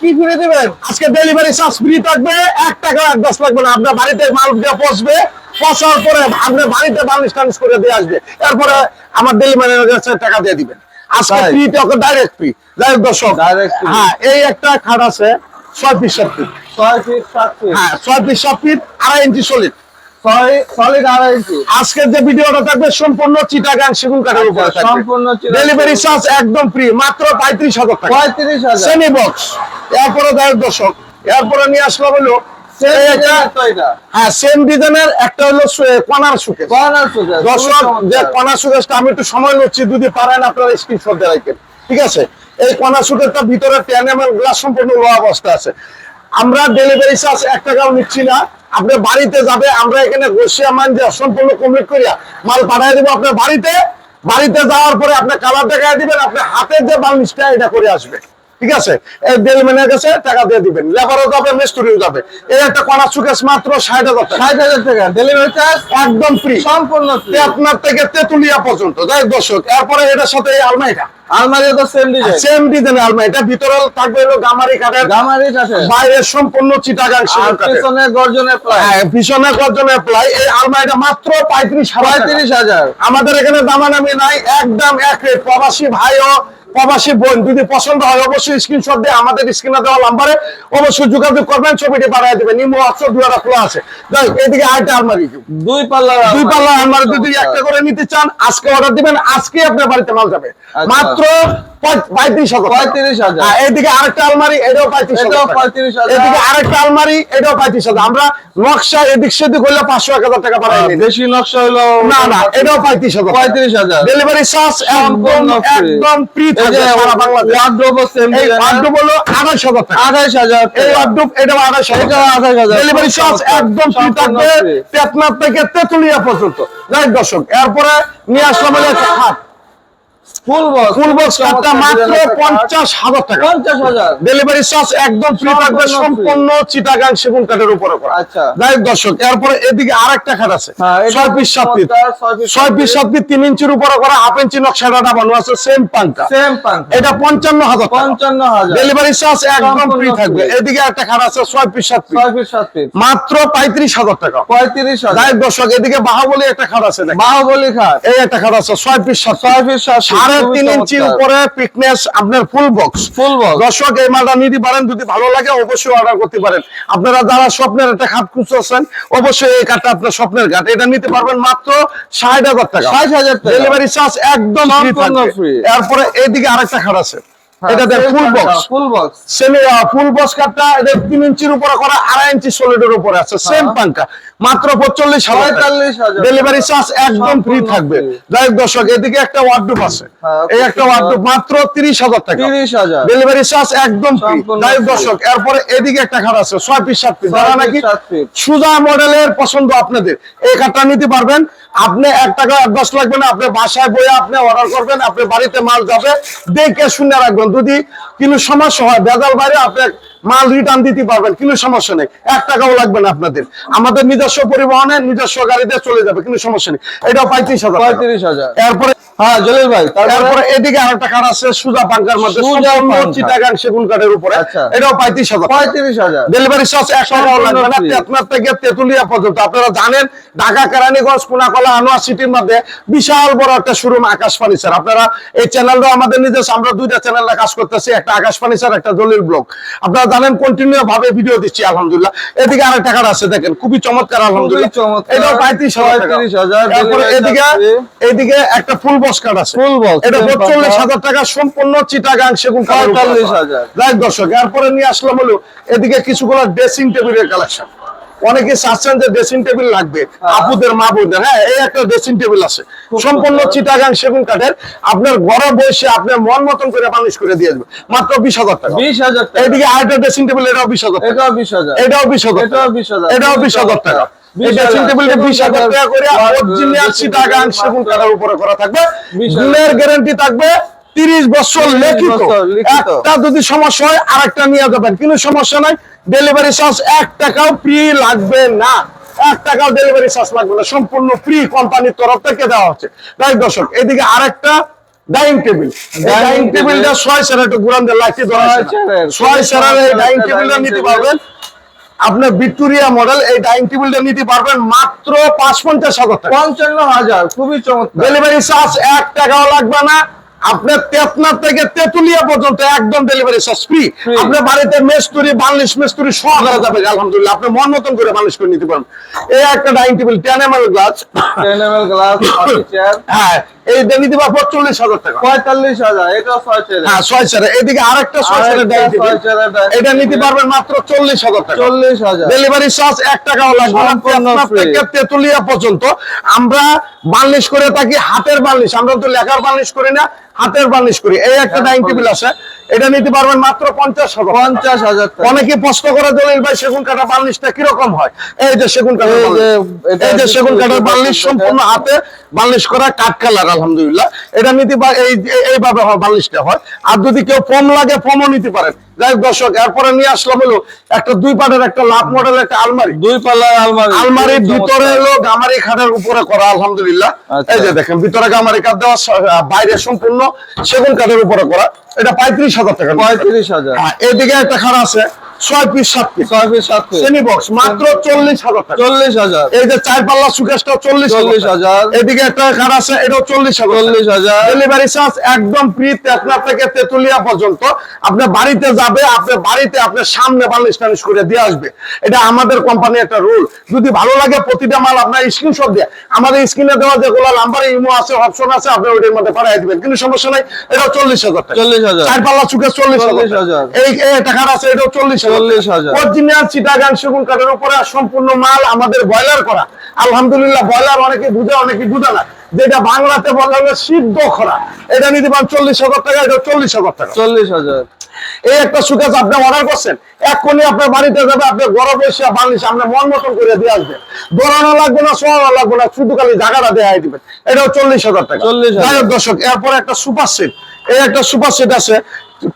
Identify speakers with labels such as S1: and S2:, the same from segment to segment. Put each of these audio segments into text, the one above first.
S1: কি ফিরে দেবেন?
S2: আজকে ডেলিভারি চার্জ ফ্রি থাকবে এক টাকা এক দশ লাগবে না। আপনার বাড়িতে মাল দিয়ে পরে আপনার বাড়িতে করে দিয়ে আসবে। এরপরে আমার ডেলিভারি টাকা দিয়ে দিবেন। আজকে
S1: তাই?
S2: ফ্রি টাকা ডাইরেক্ট ফ্রি দর্শক হ্যাঁ এই একটা খাট আছে ছয় পিস সাত ফিট
S1: ছয় ফিট
S2: হ্যাঁ ছয় পিস সাত ফিট আড়াই ইঞ্চি সলিড
S1: ছয় সলিড আড়াই ইঞ্চি
S2: আজকের যে ভিডিওটা থাকবে সম্পূর্ণ চিটাগাং সেগুন কাঠের উপরে
S1: সম্পূর্ণ
S2: ডেলিভারি চার্জ একদম ফ্রি মাত্র পঁয়ত্রিশ হাজার টাকা।
S1: পঁয়ত্রিশ হাজার।
S2: সেমি বক্স এরপরে দেড় দশক এরপরে নিয়ে আসলাম হলো। হ্যাঁ সেম ডিজাইনের একটা হলো দর্শক যে। সুকেশটা আমি একটু সময় নিচ্ছি যদি পারেন আপনারা স্ক্রিনশট দিয়ে রাখেন ঠিক আছে? এই কণা ভিতরে টেন এম গ্লাস সম্পূর্ণ লো অবস্থা আছে। আমরা ডেলিভারি চার্জ এক টাকাও নিচ্ছি না। আপনি বাড়িতে যাবে, আমরা এখানে রশিয়া মান দিয়ে সম্পূর্ণ কমপ্লিট করিয়া মাল পাঠিয়ে দিব আপনার বাড়িতে। বাড়িতে যাওয়ার পরে আপনি কালার দেখায় দিবেন আপনি হাতের যে বার্নিশটা, এটা করে আসবে। ঠিক আছে? এই ডেলিভারির কাছে টাকা দিয়ে দিবেন। লেবারও যাবে মিস্ত্রিও যাবে। এই একটা কণা সুকেশ মাত্র ষাট হাজার টাকা।
S1: ষাট হাজার টাকা। ডেলিভারি চার্জ
S2: একদম ফ্রি
S1: সম্পূর্ণ
S2: আপনার থেকে তেতুলিয়া পর্যন্ত যাই দর্শক এরপরে এটার সাথে এই আলমারিটা।
S1: আলমারি সেম ডিজাইন
S2: সেম ডিজাইনের আলমারিটা ভিতরে থাকবে হলো গামারি কাঠের।
S1: গামারি কাঠে
S2: বাইরে সম্পূর্ণ চিটাগাং
S1: আর
S2: কাঠের।
S1: পিছনে গর্জনের প্রায়
S2: হ্যাঁ পিছনে গর্জনের প্লাই এই আলমারিটা মাত্র পঁয়ত্রিশ
S1: পঁয়ত্রিশ হাজার।
S2: আমাদের এখানে দামানামি নাই একদম এক রেট প্রবাসী ভাই ও প্রবাসী বোন যদি পছন্দ হয় অবশ্যই স্ক্রিনশট দিয়ে আমাদের স্ক্রিনে দেওয়া নাম্বারে অবশ্যই যোগাযোগ করবেন ছবিটি বাড়াই দেবেন নিম্ন অপশন দুয়ারা খোলা আছে যাই এদিকে আরেকটা আলমারি
S1: দুই পাল্লা
S2: দুই পাল্লা আলমারি যদি। একটা করে নিতে চান আজকে অর্ডার দিবেন আজকে আপনার বাড়িতে মাল যাবে
S1: আচ্ছা।
S2: মাত্র পঁয়ত্রিশ হাজার
S1: পঁয়ত্রিশ হাজার।
S2: আরেকটা আলমারি এটাও পঁয়ত্রিশ
S1: এটাও পঁয়ত্রিশ হাজার।
S2: এদিকে আরেকটা আলমারি এটাও পঁয়ত্রিশ হাজার। আমরা নকশা এদিক সেদিক হলে পাঁচশো এক হাজার টাকা বাড়াই
S1: বেশি নকশা হলো
S2: না না এটাও পঁয়ত্রিশ হাজার
S1: পঁয়ত্রিশ হাজার।
S2: ডেলিভারি চার্জ একদম একদম ফ্রি
S1: এই
S2: সারা বাংলাদেশ। হলো হাজার টাকা।
S1: হাজার
S2: এই
S1: টাকা।
S2: ওয়ার্ডরোব এটাও আড়াইশ হাজার
S1: এটাও আড়াইশ হাজার।
S2: ডেলিভারি চার্জ একদম ফ্রি থাকবে তেতনাথ থেকে তেতুলিয়া পর্যন্ত। যাই দর্শক এরপরে নিয়ে আসলাম
S1: ফুল বক্স
S2: ফুল বক্স খাটটা মাত্র পঞ্চাশ হাজার টাকা।
S1: পঞ্চাশ হাজার।
S2: ডেলিভারি চার্জ একদম ফ্রি থাকবে
S1: সম্পূর্ণ
S2: চিটাগাং সেগুন কাঠের উপরে করা।
S1: আচ্ছা।
S2: যাই দর্শক এরপরে এদিকে আরেকটা খাট আছে। পিস সাত পিস
S1: চমৎকার, ছয় piece,
S2: ছয়
S1: সাত
S2: পিস
S1: piece।
S2: পিস তিন ইঞ্চির উপরে করা হাফ ইঞ্চি নকশাটা বানানো আছে সেম পাঙ্কা
S1: সেম পান
S2: এটা পঞ্চান্ন হাজার
S1: পঞ্চান্ন হাজার।
S2: ডেলিভারি চার্জ একদম ফ্রি থাকবে। এদিকে একটা খাট আছে ছয় পিস সাত পিস
S1: ছয় ফিট সাত ফিট
S2: মাত্র পঁয়ত্রিশ হাজার টাকা।
S1: পঁয়ত্রিশ
S2: যাই
S1: হাজার
S2: দর্শক এদিকে বাহাবলি একটা খাট আছে।
S1: বাহুবলী খাট।
S2: এই একটা খাট আছে ছয় পিস সাত
S1: ছয় ফিট সাত
S2: সাড়ে তিন ইঞ্চি উপরে পিকনেস আপনার ফুল বক্স
S1: ফুল বক্স
S2: দর্শক এই মালটা নিতে পারেন যদি ভালো লাগে অবশ্যই অর্ডার করতে পারেন। আপনারা যারা স্বপ্নের একটা খাট খুঁজতেছেন অবশ্যই এই কাঠটা আপনার স্বপ্নের কাঠ এটা নিতে পারবেন মাত্র ষাট হাজার টাকা।
S1: ষাট হাজার টাকা।
S2: ডেলিভারি চার্জ একদম ফ্রি। এরপরে এইদিকে আরেকটা খাট আছে। এটা দেখ full box
S1: full box
S2: semi full box কাঠটা এটা তিন ইঞ্চির উপরে করা ইঞ্চি সলিডের উপরে আছে। সেম পাঙ্কা মাত্র পঁয়তাল্লিশ হাজার
S1: পঁয়তাল্লিশ হাজার
S2: ডেলিভারি চার্জ একদম ফ্রি থাকবে। যাই দর্শক এদিকে একটা ওয়ার্ডরোব আছে।
S1: হ্যাঁ,
S2: এই একটা। ওয়ার্ডরোব মাত্র তিরিশ হাজার টাকা।
S1: তিরিশ হাজার।
S2: ডেলিভারি চার্জ একদম ফ্রি যাই দর্শক এরপরে এদিকে একটা খাট আছে ছয় পিস সাত পিস যারা নাকি সুজা মডেলের পছন্দ আপনাদের এই খাটটা নিতে পারবেন। আপনি এক টাকা অ্যাডভান্স লাগবে না, আপনি বাসায় বইয়ে আপনি অর্ডার করবেন, আপনি বাড়িতে মাল যাবে, দেখে শুনে রাখবেন। যদি কিন্তু সমস্যা হয় বেজাল বাইরে আপনি মাল রিটার্ন দিতে পারবেন কোনো সমস্যা নেই। এক টাকাও লাগবে না আপনাদের। আমাদের নিজস্ব পরিবহনে নিজস্ব গাড়িতে চলে যাবে কোনো সমস্যা নেই। এটাও পঁয়ত্রিশ হাজার
S1: পঁয়ত্রিশ হাজার।
S2: এরপরে
S1: হ্যাঁ জলিল ভাই তারপরে
S2: তারপরে এদিকে আরেকটা কাঠ আছে সুজা পাঙ্কার মধ্যে।
S1: সুজা
S2: সম্পূর্ণ
S1: পাঙ্কা।
S2: চিটাগাং সেগুন কাঠের উপরে।
S1: আচ্ছা।
S2: এটাও পঁয়ত্রিশ হাজার।
S1: পঁয়ত্রিশ হাজার।
S2: ডেলিভারি চার্জ এক টাকাও লাগবে না।
S1: free।
S2: থেকে তেতুলিয়া পর্যন্ত। আপনারা জানেন ঢাকা কেরানীগঞ্জ কোনাকলা আনোয়ার সিটির মধ্যে বিশাল বড় একটা শোরুম আকাশ ফার্নিচার আপনারা এই চ্যানেলটা আমাদের নিজস্ব আমরা দুইটা চ্যানেলে কাজ করতেছি একটা আকাশ ফার্নিচার একটা জলিল ব্লগ। আপনারা জানেন কন্টিনিউ ভাবে ভিডিও দিচ্ছি আলহামদুলিল্লাহ। এদিকে আরেক টাকার আছে দেখেন খুবই চমৎকার আলহামদুলিল্লাহ। এটাও পঁয়ত্রিশ হাজার টাকা।
S1: 35,000
S2: তারপরে
S1: delivery
S2: এদিকে এদিকে একটা ফুল বক্স কার্ড আছে।
S1: Full box,
S2: এটা
S1: same
S2: পঁয়তাল্লিশ
S1: পাঙ্কা।
S2: হাজার টাকা সম্পূর্ণ চিটাগাং সেগুন কাঠের উপরে করা।
S1: 45,000
S2: যাই হোক দর্শক এরপরে নিয়ে আসলাম হলো এদিকে কিছুগুলো ড্রেসিং টেবিলের কালেকশন অনেকে চাচ্ছেন যে ড্রেসিং টেবিল লাগবে আপুদের মা বোনদের হ্যাঁ এই একটা ড্রেসিং টেবিল আছে। সম্পূর্ণ। চিটাগাং সেগুন কাঠের আপনার ঘরে বসে আপনার মন মতন করে মানুষ করে দিয়ে দেবে। মাত্র বিশ হাজার টাকা।
S1: বিশ হাজার টাকা।
S2: এইদিকে আরেকটা ড্রেসিং টেবিল এটাও বিশ হাজার
S1: এটাও বিশ হাজার।
S2: এটাও বিশ হাজার
S1: এটাও
S2: বিশ হাজার। টাকা। এই
S1: 20,000
S2: ড্রেসিং টেবিলটা বিশ হাজার টাকা করে
S1: কাঠের
S2: অরিজিনাল
S1: dressing
S2: চিটাগাং
S1: table
S2: সেগুন
S1: মাত্র
S2: কাঠের উপরে করা থাকবে।
S1: 20,000
S2: গ্যারান্টি থাকবে। তিরিশ বছর
S1: 30
S2: লিখিত। একটা যদি সমস্যা হয় আরেকটা নিয়ে যাবেন। কিন্তু সমস্যা নাই ডেলিভারি চার্জ এক টাকাও ফ্রি লাগবে না। এক টাকাও ডেলিভারি চার্জ লাগবে না। সম্পূর্ণ ফ্রি কোম্পানির তরফ থেকে দেওয়া হচ্ছে। তাই দর্শক এদিকে আরেকটা ডাইনিং টেবিল ডাইনিং টেবিলটা ছয় সেরা একটু ঘুরান দিয়ে লাইটে ধরা
S1: ছয়
S2: আছে না।
S1: সেরের।
S2: ছয় সেরার এই
S1: একটা
S2: ডাইনিং টেবিলটা নিতে পারবেন। আপনার ভিক্টোরিয়া মডেল এই ডাইনিং টেবিলটা নিতে পারবেন মাত্র পাঁচ পঞ্চাশ হাজার
S1: পঞ্চান্ন হাজার খুবই চমৎকার।
S2: ডেলিভারি চার্জ এক টাকাও লাগবে না আপনার তেতনা থেকে তেতুলিয়া পর্যন্ত একদম ডেলিভারি সস ফ্রি। আপনার বাড়িতে মেস্তুরি বালিশ মেস্তুরি সহ করা যাবে আলহামদুলিল্লাহ। আপনি মন মতন করে বালিশ করে নিতে পারেন। এই একটা dining table ten M L glass
S1: ten M L glass
S2: হ্যাঁ এই দিবা চল্লিশ হাজার টাকা।
S1: পঁয়তাল্লিশ হাজার এটা ছয়
S2: হ্যাঁ ছয় চারে এদিকে আরেকটা ছয় এটা নিতে পারবেন মাত্র চল্লিশ হাজার টাকা।
S1: চল্লিশ হাজার।
S2: ডেলিভারি চার্জ এক টাকাও লাগবে না। থেকে তেতুলিয়া পর্যন্ত আমরা বার্নিশ করে থাকি হাতের বার্নিশ। আমরা তো লেখার বার্নিশ করি না হাতের বার্নিশ করি। এই একটা ডাইনিং টেবিল আছে। এটা নিতে পারবেন মাত্র পঞ্চাশ হাজার
S1: পঞ্চাশ হাজার
S2: অনেকে প্রশ্ন করে দলিল ভাই সেগুন কাটা বার্নিশটা কীরকম হয়? এই যে সেগুন কাটা
S1: এই যে
S2: সেগুন
S1: কাটার
S2: বার্নিশ সম্পূর্ণ হাতে বার্নিশ করা কাঠ কালার আলহামদুলিল্লাহ। এটা নিতে এই এইভাবে হয় বার্নিশটা হয়। আর যদি কেউ ফোম লাগে ফোমও নিতে পারেন। যাই দর্শক এরপরে নিয়ে আসলাম হলো একটা দুই পাটের একটা লাভ মডেল একটা আলমারি।
S1: দুই পাল্লার আলমারি।
S2: আলমারির ভিতরে। হলো গামারি খাটের উপরে করা আলহামদুলিল্লাহ।
S1: আচ্ছা।
S2: এই যে দেখেন ভিতরে গামারি কাঠ দেওয়া বাইরে সম্পূর্ণ সেগুন কাঠের উপরে করা। এটা পঁয়ত্রিশ হাজার টাকা
S1: পঁয়ত্রিশ হাজার।
S2: হ্যাঁ, এদিকে একটা খাট আছে ছয় পিস সাত পিস
S1: ছয় পিস সাত পিস
S2: সেমি বক্স মাত্র চল্লিশ হাজার
S1: চল্লিশ হাজার।
S2: এই যে চার পাল্লা সুকেশটা চল্লিশ
S1: চল্লিশ হাজার।
S2: এদিকে একটা খাট আছে এটাও চল্লিশ হাজার
S1: চল্লিশ হাজার।
S2: ডেলিভারি চার্জ একদম ফ্রি তেতলা থেকে তেতুলিয়া পর্যন্ত। আপনার বাড়িতে যাবে আপনার বাড়িতে আপনার সামনে বালিশ টালিশ করে দিয়ে আসবে। এটা আমাদের কোম্পানি একটা রুল যদি ভালো লাগে প্রতিটা মাল আপনার স্ক্রিনশট দিয়ে। আমাদের স্ক্রিনে দেওয়া যেগুলো নাম্বারে ইমো আছে অপশন আছে আপনি ওইটার মধ্যে পাঠিয়ে দিবেন। কিন্তু সমস্যা নাই এটা চল্লিশ হাজার টাকা।
S1: চল্লিশ হাজার।
S2: চার পাল্লা চুকে চল্লিশ হাজার। এই খাট আছে এটাও চল্লিশ। অরিজিনাল চিটাগাং সেগুন কাঠের উপরে সম্পূর্ণ মাল আমাদের বয়লার করা। আলহামদুলিল্লাহ বয়লার অনেকে বুঝে অনেকে বুঝে না। যেটা বাংলাতে বলা হলো সিদ্ধ করা এটা নিতে পারেন চল্লিশ হাজার টাকা এটা চল্লিশ হাজার টাকা।
S1: চল্লিশ হাজার।
S2: এই একটা সুকেশ আপনি অর্ডার করছেন এক্ষুনি আপনার বাড়িতে যাবে আপনি গরম বালিশ আপনি মন মতন করে দিয়ে আসবেন। দৌড়ানো লাগবে না শোয়ানো লাগবে না শুধু খালি জায়গাটা দেখাই দিবেন। এটাও চল্লিশ হাজার টাকা।
S1: 40,000
S2: যাই হোক দর্শক এরপর একটা সুপার সেট এই একটা সুপার সেট আছে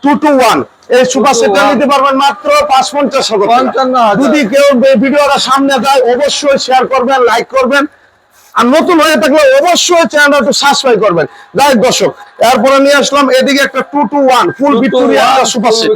S2: টু টু ওয়ান এই সুপার সেটটা নিতে পারবেন মাত্র পাঁচ পঞ্চাশ। যদি কেউ ভিডিওটা সামনে যায় অবশ্যই শেয়ার করবেন লাইক করবেন। আর নতুন হয়ে থাকলে অবশ্যই চ্যানেলটা একটু সাবস্ক্রাইব করবেন। যাই দর্শক এরপরে নিয়ে আসলাম এদিকে একটা two two one full Victoria super set.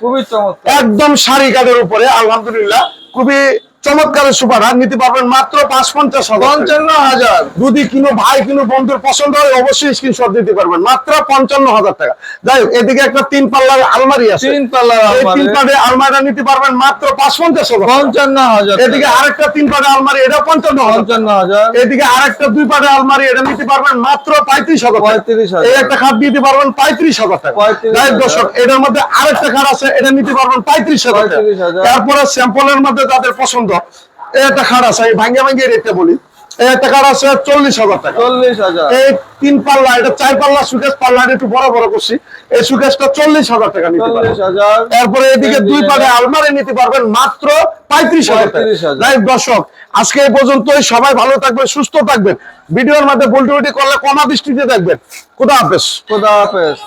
S1: খুবই চমৎকার।
S2: একদম শাড়ি কাঠের উপরে আলহামদুলিল্লাহ খুবই চমৎকারের সুপার হার নিতে পারবেন মাত্র পাঁচ পঞ্চাশ হাজার।
S1: পঞ্চান্ন হাজার।
S2: যদি কিনো ভাই কিনো বন্ধুর পছন্দ হয় অবশ্যই স্ক্রিনশট দিতে পারবেন। মাত্র পঞ্চান্ন হাজার টাকা। যাই হোক এদিকে একটা তিন পাল্লার আলমারি আছে।
S1: তিন পাল্লার
S2: তিন পাল্লার আলমারিটা নিতে পারবেন মাত্র পাঁচ পঞ্চাশ হাজার
S1: পঞ্চান্ন হাজার
S2: এদিকে আরেকটা তিন পাটের আলমারি এটা পঞ্চান্ন হাজার।
S1: পঞ্চান্ন হাজার।
S2: এদিকে আরেকটা দুই পাটের আলমারি এটা নিতে পারবেন মাত্র পঁয়ত্রিশ হাজার
S1: পঁয়ত্রিশ হাজার।
S2: এই একটা খাট দিতে পারবেন পঁয়ত্রিশ হাজার টাকা। যাই দর্শক এটার মধ্যে আরেকটা খাট আছে এটা নিতে পারবেন পঁয়ত্রিশ হাজার। তারপরে স্যাম্পলের মধ্যে তাদের পছন্দ একটা খাট আছে আমি ভাঙ্গে ভাঙ্গে রেটটা বলি। একটা খাট আছে চল্লিশ হাজার টাকা।
S1: চল্লিশ হাজার।
S2: এই তিন পাল্লা এটা চার পাল্লা সুকেশ পাল্লা একটু বড় বড় করছি। এই সুকেশটা চল্লিশ হাজার টাকা নিতে পারবেন।
S1: চল্লিশ
S2: এদিকে দুই পাটে আলমারি নিতে পারবেন মাত্র পঁয়ত্রিশ হাজার টাকা।
S1: 35,000
S2: যাই হোক দর্শক আজকে এই পর্যন্তই। সবাই ভালো থাকবেন সুস্থ থাকবেন। ভিডিওর মধ্যে ভুল টুটি করলে কমা দৃষ্টিতে দেখবেন। খুদা হাফেজ।
S1: খোদা হাফেজ।